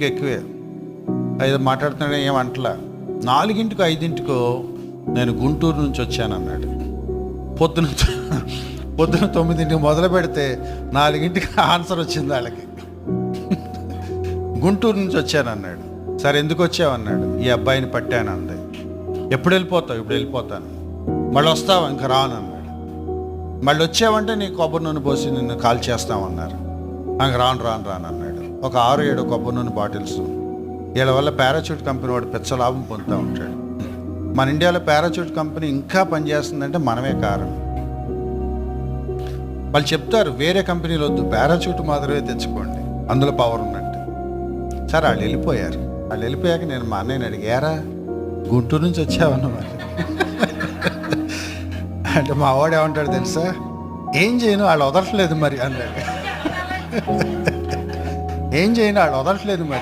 నాలుగింటికి ఎక్కువే. ఐదు మాట్లాడుతున్నాడు ఏం అంటలా? నాలుగింటికి ఐదింటికో నేను గుంటూరు నుంచి వచ్చాను అన్నాడు పొద్దున పొద్దున తొమ్మిదింటికి మొదలు పెడితే నాలుగింటికి ఆన్సర్ వచ్చింది వాళ్ళకి. గుంటూరు నుంచి వచ్చాను అన్నాడు సరే ఎందుకు వచ్చావన్నాడు? ఈ అబ్బాయిని పట్టాను అంది ఎప్పుడు వెళ్ళిపోతావు? ఇప్పుడు వెళ్ళిపోతాను. మళ్ళీ వస్తావు? ఇంకా రాను అన్నాడు మళ్ళీ వచ్చావంటే నీ కొబ్బరి నూనె పోసి నిన్ను కాల్ చేస్తామన్నారు. నాకు రాను రాను రాను అన్నాడు ఒక ఆరు ఏడు కొబ్బరి నూనె బాటిల్స్. వీళ్ళ వల్ల పారాచూట్ కంపెనీ వాడు పెద్ద లాభం పొందుతూ ఉంటాడు. మన ఇండియాలో పారాచూట్ కంపెనీ ఇంకా పనిచేస్తుందంటే మనమే కారణం. వాళ్ళు చెప్తారు వేరే కంపెనీలు వద్దు పారాచూట్ మాత్రమే తెచ్చుకోండి. అందులో పవర్ ఉన్నట్టు. సరే వాళ్ళు వెళ్ళిపోయారు. వాళ్ళు వెళ్ళిపోయాక నేను మా అన్నయ్యని అడిగారా? గుంటూరు నుంచి వచ్చావన్నమాట అంటే మా వాడు ఏమంటాడు తెలుసా? ఏం చేయను వాళ్ళు వదలట్లేదు మరి అన్నాడు. ఏం చేయను వాళ్ళు వదలట్లేదు మరి.